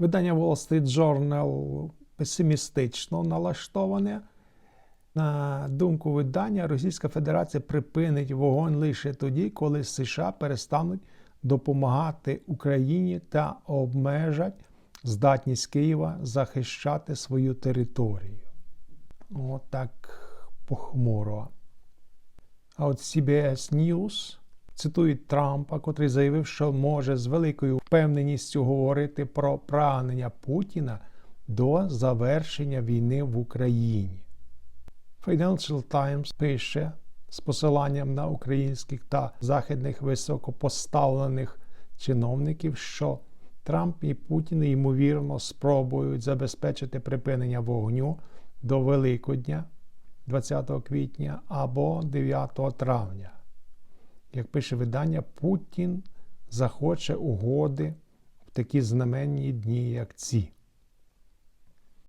Видання Wall Street Journal песимістично налаштоване. На думку видання, Російська Федерація припинить вогонь лише тоді, коли США перестануть допомагати Україні та обмежать здатність Києва захищати свою територію. Отак похмуро. А от CBS News цитують Трампа, котрий заявив, що може з великою впевненістю говорити про прагнення Путіна до завершення війни в Україні. Financial Times пише з посиланням на українських та західних високопоставлених чиновників, що Трамп і Путін ймовірно спробують забезпечити припинення вогню до Великодня 20 квітня або 9 травня. Як пише видання, Путін захоче угоди в такі знаменні дні, як ці.